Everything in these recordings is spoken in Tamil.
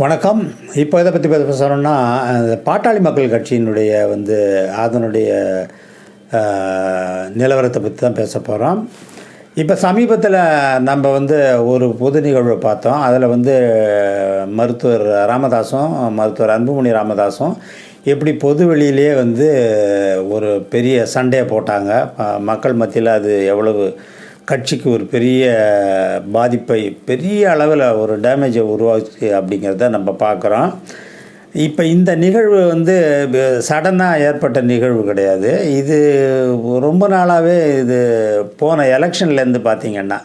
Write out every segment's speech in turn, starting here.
வணக்கம். இப்போ இதை பற்றி பேச சொன்னோம்னா அந்த பாட்டாளி மக்கள் கட்சியினுடைய வந்து அதனுடைய நிலவரத்தை பற்றி தான் பேச போகிறோம் இப்போ சமீபத்தில் நம்ம வந்து ஒரு பொது நிகழ்வை பார்த்தோம். அதில் வந்து மருத்துவர் ராமதாஸும் மருத்துவர் அன்புமணி ராமதாஸும் எப்படி பொது வெளியிலேயே வந்து ஒரு பெரிய சண்டையை போட்டாங்க. மக்கள் மத்தியில் அது எவ்வளவு கட்சிக்கு ஒரு பெரிய பாதிப்பை பெரிய அளவில் ஒரு டேமேஜை உருவாச்சு அப்படிங்கிறத நம்ம பார்க்குறோம். இப்போ இந்த நிகழ்வு வந்து சடனாக ஏற்பட்ட நிகழ்வு கிடையாது. இது ரொம்ப நாளாகவே இது போன எலெக்ஷன்லேருந்து பார்த்திங்கன்னா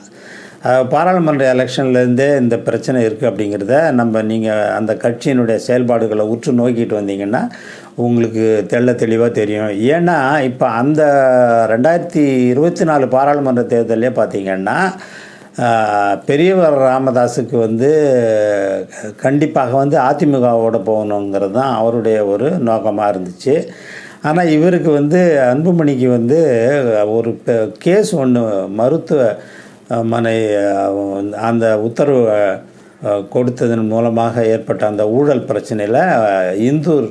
பாராளுமன்ற எலெக்ஷன்லேருந்தே இந்த பிரச்சனை இருக்குது அப்படிங்கிறத நம்ம நீங்கள் அந்த கட்சியினுடைய செயல்பாடுகளை உற்று நோக்கிட்டு வந்தீங்கன்னா உங்களுக்கு தெள்ள தெளிவாக தெரியும். ஏன்னா இப்போ அந்த ரெண்டாயிரத்தி இருபத்தி நாலு பாராளுமன்ற தேர்தலே பார்த்திங்கன்னா பெரியவர் ராமதாஸுக்கு வந்து கண்டிப்பாக வந்து அதிமுகவோட போகணுங்கிறது தான் அவருடைய ஒரு நோக்கமாக இருந்துச்சு. ஆனால் இவருக்கு வந்து அன்புமணிக்கு வந்து ஒரு கேஸ் ஒன்று மருத்துவ மனை அந்த உத்தரவு கொடுத்ததன் மூலமாக ஏற்பட்ட அந்த ஊழல் பிரச்சனையில் இந்தூர்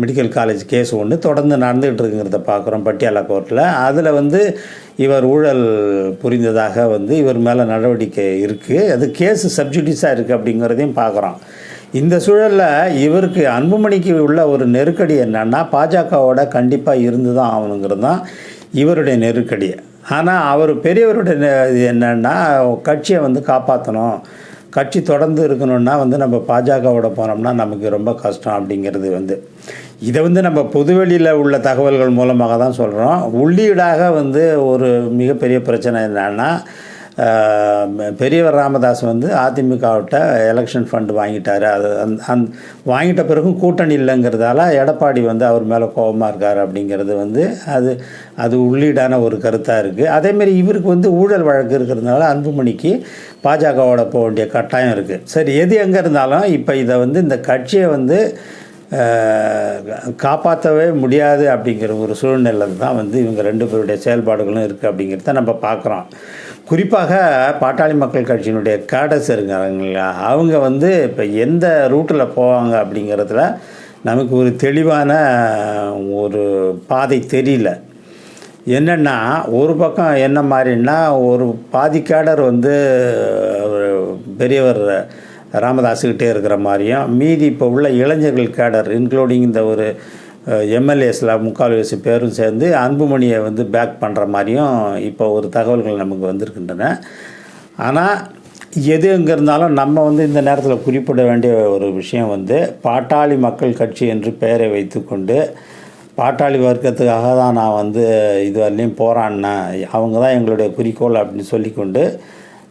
மெடிக்கல் காலேஜ் கேஸ் ஒன்று தொடர்ந்து நடந்துகிட்டு இருக்குங்கிறத பார்க்குறோம் பட்டியாலா கோர்ட்டில் அதில் வந்து இவர் ஊழல் புரிந்ததாக வந்து இவர் மேலே நடவடிக்கை இருக்குது அது கேஸு சப்ஜுடிஸாக இருக்குது அப்படிங்கிறதையும் பார்க்குறோம் இந்த சூழலில் இவருக்கு அன்புமணிக்கு உள்ள ஒரு நெருக்கடி என்னன்னா பாஜகவோட கண்டிப்பாக இருந்து தான் ஆகணுங்கிறது தான் இவருடைய நெருக்கடி ஆனால் அவர் பெரியவருடைய இது என்னன்னா கட்சியை வந்து காப்பாற்றணும் கட்சி தொடர்ந்து இருக்கணும்னா வந்து நம்ம பாஜகவோட போனோம்னா நமக்கு ரொம்ப கஷ்டம் அப்படிங்கிறது வந்து. இதை வந்து நம்ம பொதுவெளியில் உள்ள தகவல்கள் மூலமாக தான் சொல்கிறோம் உள்ளீடாக வந்து ஒரு மிகப்பெரிய பிரச்சனை என்னன்னா பெரியவர் ராமதாஸ் வந்து அதிமுகவிட்ட எலெக்ஷன் ஃபண்டு வாங்கிட்டார். அது அந் அந் வாங்கிட்ட பிறகும் கூட்டணி இல்லைங்கிறதால எடப்பாடி வந்து அவர் மேலே கோபமாக இருக்கார் அப்படிங்கிறது வந்து அது அது உள்ளீடான ஒரு கருத்தாக இருக்குது அதேமாரி இவருக்கு வந்து ஊழல் வழக்கு இருக்கிறதுனால அன்புமணிக்கு பாஜகவோட போக வேண்டிய கட்டாயம் இருக்குது சரி எது எங்கே இருந்தாலும் இப்போ இதை வந்து இந்த கட்சியை வந்து காப்பாற்றவே முடியாது அப்படிங்கிற ஒரு சூழ்நிலை தான் வந்து இவங்க ரெண்டு பேருடைய செயல்பாடுகளும் இருக்குது அப்படிங்கிறத நம்ம பார்க்குறோம் குறிப்பாக பாட்டாளி மக்கள் கட்சியினுடைய கேடஸ் இருக்காங்களா அவங்க வந்து இப்போ எந்த ரூட்டில் போவாங்க அப்படிங்கிறதுல நமக்கு ஒரு தெளிவான ஒரு பாதை தெரியல. என்னென்னா ஒரு பக்கம் என்ன மாதிரின்னா ஒரு பாதி கேடர் வந்து பெரியவர் ராமதாஸுக்கிட்டே இருக்கிற மாதிரியும் மீதி இப்போ உள்ள இளைஞர்கள் கேடர் இன்க்ளூடிங் இந்த ஒரு எம்எல்ஏஸில் முக்கால்வாசி பேரும் சேர்ந்து அன்புமணியை வந்து பேக் பண்ணுற மாதிரியும் இப்போ ஒரு தகவல்கள் நமக்கு வந்திருக்கின்றன. ஆனால் எது எங்கே இருந்தாலும் நம்ம வந்து இந்த நேரத்தில் குறிப்பிட வேண்டிய ஒரு விஷயம் வந்து பாட்டாளி மக்கள் கட்சி என்று பெயரை வைத்துக்கொண்டு பாட்டாளி வர்க்கத்துக்காக தான் நான் வந்து இது போராடினேன் அவங்க தான் எங்களுடைய குறிக்கோள் அப்படின்னு சொல்லிக்கொண்டு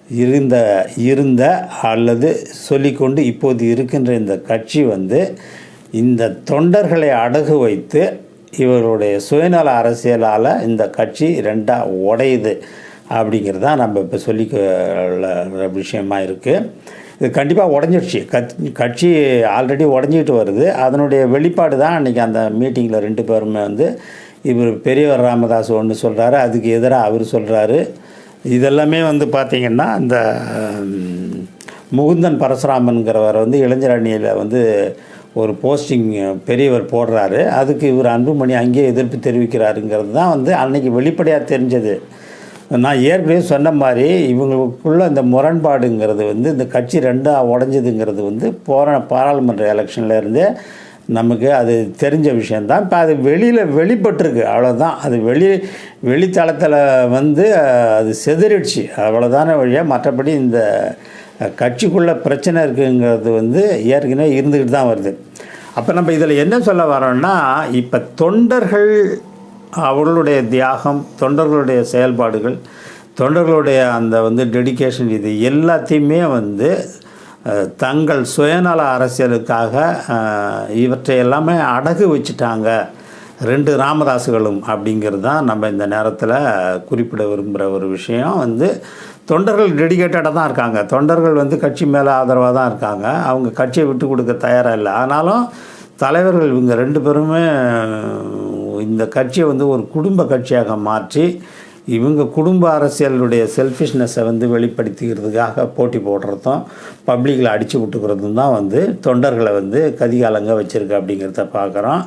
இருந்த இருந்த அல்லது சொல்லிக்கொண்டு இப்போது இருக்கின்ற இந்த கட்சி வந்து இந்த தொண்டர்களை அடகு வைத்து இவருடைய சுயநல அரசியலால் இந்த கட்சி ரெண்டாக உடையுது அப்படிங்கிறது தான் நம்ம இப்போ சொல்லிக்க விஷயமா இருக்குது இது கண்டிப்பாக உடஞ்சிடுச்சு கத் கட்சி ஆல்ரெடி உடஞ்சிட்டு வருது. அதனுடைய வெளிப்பாடு தான் அன்றைக்கி அந்த மீட்டிங்கில் ரெண்டு பேருமே வந்து இவர் பெரியவர் ராமதாஸ் ஒன்று சொல்கிறாரு அதுக்கு எதிராக அவர் சொல்கிறாரு இதெல்லாமே வந்து பார்த்திங்கன்னா இந்த முகுந்தன் பரசுராமன்கிறவர் வந்து இளைஞர் அணியில் வந்து ஒரு போஸ்டிங் பெரியவர் போடுறாரு. அதுக்கு இவர் அன்புமணி அங்கேயே எதிர்ப்பு தெரிவிக்கிறாருங்கிறது தான் வந்து அன்னைக்கு வெளிப்படையாக தெரிஞ்சது. நான் ஏற்கனவே சொன்ன மாதிரி இவங்களுக்குள்ள இந்த முரண்பாடுங்கிறது வந்து இந்த கட்சி ரெண்டாக உடஞ்சதுங்கிறது வந்து போகிற பாராளுமன்ற எலெக்ஷன்லேருந்தே நமக்கு அது தெரிஞ்ச விஷயந்தான் இப்போ அது வெளியில் வெளிப்பட்டிருக்கு. அவ்வளோதான் அது வெளி வெளித்தளத்தில் வந்து அது செதறிடுச்சு. அவ்வளோதான வழியாக மற்றபடி இந்த கட்சிக்குள்ளே பிரச்சனை இருக்குங்கிறது வந்து ஏற்கனவே இருந்துக்கிட்டு தான் வருது. அப்போ நம்ம இதில் என்ன சொல்ல வரோம்னா இப்போ தொண்டர்கள் அவர்களுடைய தியாகம் தொண்டர்களுடைய செயல்பாடுகள் தொண்டர்களுடைய அந்த வந்து டெடிகேஷன் இது எல்லாத்தையுமே வந்து தங்கள் சுயநல அரசியலுக்காக இவற்றை எல்லாமே அடகு வச்சுட்டாங்க. ரெண்டு ராமதாசுகளும் அப்படிங்கிறது தான் நம்ம இந்த நேரத்தில் குறிப்பிட விரும்புகிற ஒரு விஷயம். வந்து தொண்டர்கள் டெடிகேட்டடாக தான் இருக்காங்க. தொண்டர்கள் வந்து கட்சி மேலே ஆதரவாக தான் இருக்காங்க. அவங்க கட்சியை விட்டு கொடுக்க தயாராக இல்லை. ஆனாலும் தலைவர்கள் இவங்க ரெண்டு பேருமே இந்த கட்சியை வந்து ஒரு குடும்ப கட்சியாக மாற்றி இவங்க குடும்ப அரசியலுடைய செல்ஃபிஷ்னஸை வந்து வெளிப்படுத்திக்கிறதுக்காக போட்டி போடுறதும் பப்ளிக்கில் அடித்து விட்டுக்கிறதும் தான் வந்து தொண்டர்களை வந்து கதிகாலங்க வச்சுருக்கு அப்படிங்கிறத பார்க்குறோம்.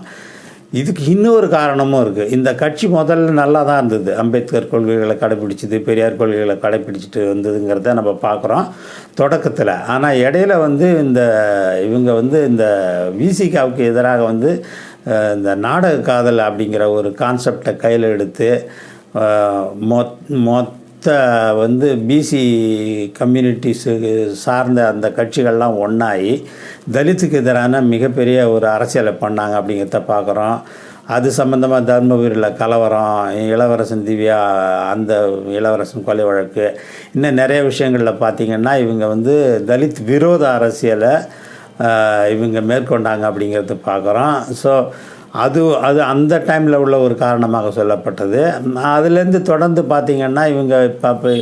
இதுக்கு இன்னொரு காரணமும் இருக்குது இந்த கட்சி முதல்ல நல்லா தான் இருந்தது. அம்பேத்கர் கொள்கைகளை கடைப்பிடிச்சிது பெரியார் கொள்கைகளை கடைப்பிடிச்சிட்டு வந்ததுங்கிறத நம்ம பார்க்குறோம் தொடக்கத்தில். ஆனால் இடையில வந்து இந்த இவங்க வந்து இந்த விசிகாவுக்கு எதிராக வந்து இந்த நாடக காதல் அப்படிங்கிற ஒரு கான்செப்டை கையில் எடுத்து மொத் மொத்த வந்து பிசி கம்யூனிட்டிஸுக்கு சார்ந்த அந்த கட்சிகள்லாம் ஒன்றாகி தலித்துக்கு எதிரான மிகப்பெரிய ஒரு அரசியலை பண்ணாங்க அப்படிங்கிறத பார்க்குறோம். அது சம்மந்தமாக தர்மபுரியில் கலவரம் இளவரசன் திவ்யா அந்த இளவரசன் கொலை வழக்கு இன்னும் நிறைய விஷயங்களில் பார்த்திங்கன்னா இவங்க வந்து தலித் விரோத அரசியலை இவங்க மேற்கொண்டாங்க அப்படிங்கிறது பார்க்குறோம். ஸோ அது அது அந்த டைமில் உள்ள ஒரு காரணமாக சொல்லப்பட்டது. அதுலேருந்து தொடர்ந்து பார்த்திங்கன்னா இவங்க இப்போ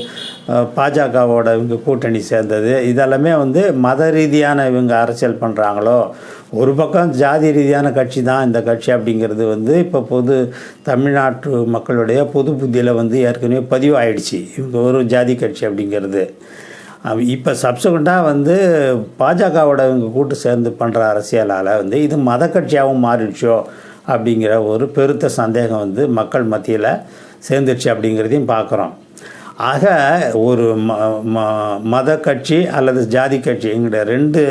பாஜகவோட இவங்க கூட்டணி சேர்ந்தது. இதெல்லாமே வந்து மத ரீதியான இவங்க அரசியல் பண்ணுறாங்களோ ஒரு பக்கம் ஜாதி ரீதியான கட்சி தான் இந்த கட்சி அப்படிங்கிறது வந்து இப்போ பொது தமிழ்நாட்டு மக்களுடைய பொது புத்தியில் வந்து ஏற்கனவே பதிவாயிடுச்சு. இவங்க ஒரு ஜாதி கட்சி அப்படிங்கிறது. இப்போ சப்சிக்வெண்ட்டாக வந்து பாஜகவோட இவங்க கூட்டு சேர்ந்து பண்ணுற அரசியலால் வந்து இது மத கட்சியாகவும் மாறிடுச்சோ அப்படிங்கிற ஒரு பெருத்த சந்தேகம் வந்து மக்கள் மத்தியில் சேர்ந்துருச்சு அப்படிங்கிறதையும் பார்க்குறோம் ஆக ஒரு ம ம- மத கட்சி அல்லது ஜாதி கட்சி ரெண்டு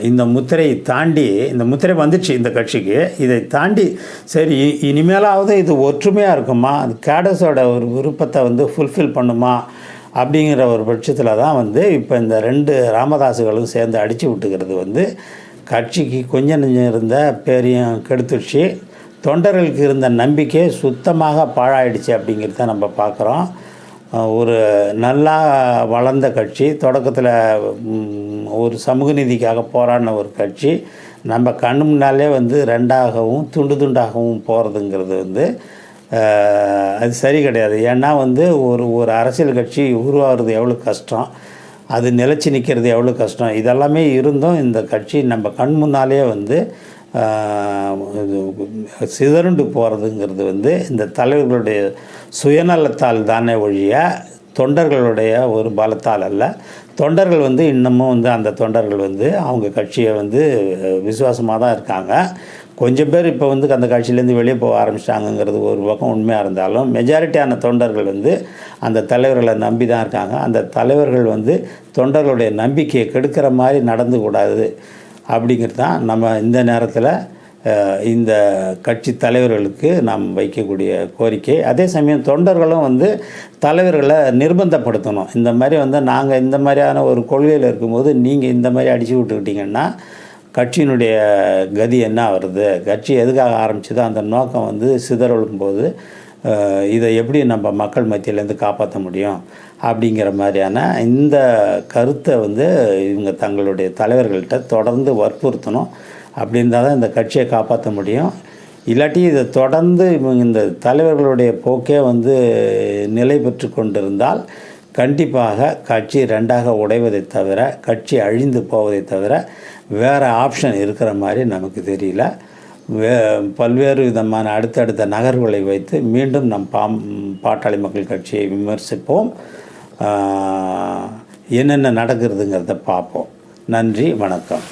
இந்த முத்திரையை தாண்டி இந்த முத்திரை வந்துடுச்சு இந்த கட்சிக்கு. இதை தாண்டி சரி இனிமேலாவது இது ஒற்றுமையாக இருக்குமா? அது கேடஸோட ஒரு விருப்பத்தை வந்து ஃபுல்ஃபில் பண்ணுமா? அப்படிங்கிற ஒரு பட்சத்தில் தான் வந்து இப்போ இந்த ரெண்டு ராமதாசுகளும் சேர்ந்து அடித்து விட்டுக்கிறது வந்து கட்சிக்கு கொஞ்சம் நெஞ்சம் இருந்த பேரையும் கெடுத்துடுச்சு. தொண்டர்களுக்கு இருந்த நம்பிக்கை சுத்தமாக பாழாயிடுச்சு அப்படிங்கிறத நம்ம பார்க்குறோம். ஒரு நல்லா வளர்ந்த கட்சி தொடக்கத்தில் ஒரு சமூக நீதிக்காக போராடின ஒரு கட்சி நம்ம கண் முன்னாலே வந்து ரெண்டாகவும் துண்டு துண்டாகவும் போகிறதுங்கிறது வந்து அது சரி கிடையாது. ஏன்னா வந்து ஒரு ஒரு அரசியல் கட்சி உருவாகிறது எவ்வளோ கஷ்டம்? அது நிலைச்சி நிற்கிறது எவ்வளோ கஷ்டம்? இதெல்லாமே இருந்தும் இந்த கட்சி நம்ம கண் முன்னாலேயே வந்து சிதறுண்டு போகிறதுங்கிறது வந்து இந்த தலைவர்களுடைய சுயநலத்தால் தானே ஒழிய தொண்டர்களுடைய ஒரு பலத்தால் அல்ல. தொண்டர்கள் வந்து இன்னமும் வந்து அந்த தொண்டர்கள் வந்து அவங்க கட்சியை வந்து விசுவாசமாக தான் இருக்காங்க. கொஞ்சம் பேர் இப்போ வந்து அந்த கட்சியிலேருந்து வெளியே போக ஆரம்பிச்சிட்டாங்கங்கிறது ஒரு பக்கம் உண்மையாக இருந்தாலும் மெஜாரிட்டியான தொண்டர்கள் வந்து அந்த தலைவர்களை நம்பி தான் இருக்காங்க. அந்த தலைவர்கள் வந்து தொண்டர்களுடைய நம்பிக்கையை கெடுக்கிற மாதிரி நடந்து கூடாது அப்படிங்கிறது தான் நம்ம இந்த நேரத்தில் இந்த கட்சி தலைவர்களுக்கு நாம் வைக்கக்கூடிய கோரிக்கை. அதே சமயம் தொண்டர்களும் வந்து தலைவர்களை நிர்பந்தப்படுத்தணும். இந்த மாதிரி வந்து நாங்கள் இந்த மாதிரியான ஒரு கொள்கையில் இருக்கும்போது நீங்கள் இந்த மாதிரி அடித்து விட்டுக்கிட்டிங்கன்னா கட்சியினுடைய கதி என்ன வருது கட்சி எதுக்காக ஆரம்பிச்சதோ? அந்த நோக்கம் வந்து சிதறலும் போது இதை எப்படி நம்ம மக்கள் மத்தியிலேருந்து காப்பாற்ற முடியும்? அப்படிங்கிற மாதிரியான இந்த கருத்தை வந்து இவங்க தங்களுடைய தலைவர்கள்ட்ட தொடர்ந்து வற்புறுத்தணும். அப்படி இருந்தால் தான் இந்த கட்சியை காப்பாற்ற முடியும். இல்லாட்டி இதை தொடர்ந்து இவங்க இந்த தலைவர்களுடைய போக்கே வந்து நிலை பெற்று கொண்டிருந்தால் கண்டிப்பாக கட்சி ரெண்டாக உடைவதை தவிர கட்சி அழிந்து போவதை தவிர வேறு ஆப்ஷன் இருக்கிற மாதிரி நமக்கு தெரியல. வே பல்வேறு விதமான அடுத்தடுத்த நகர்வுகளை வைத்து மீண்டும் நம் பாம் பாட்டாளி மக்கள் கட்சியை விமர்சிப்போம். என்னென்ன நடக்கிறதுங்கிறத பார்ப்போம். நன்றி வணக்கம்.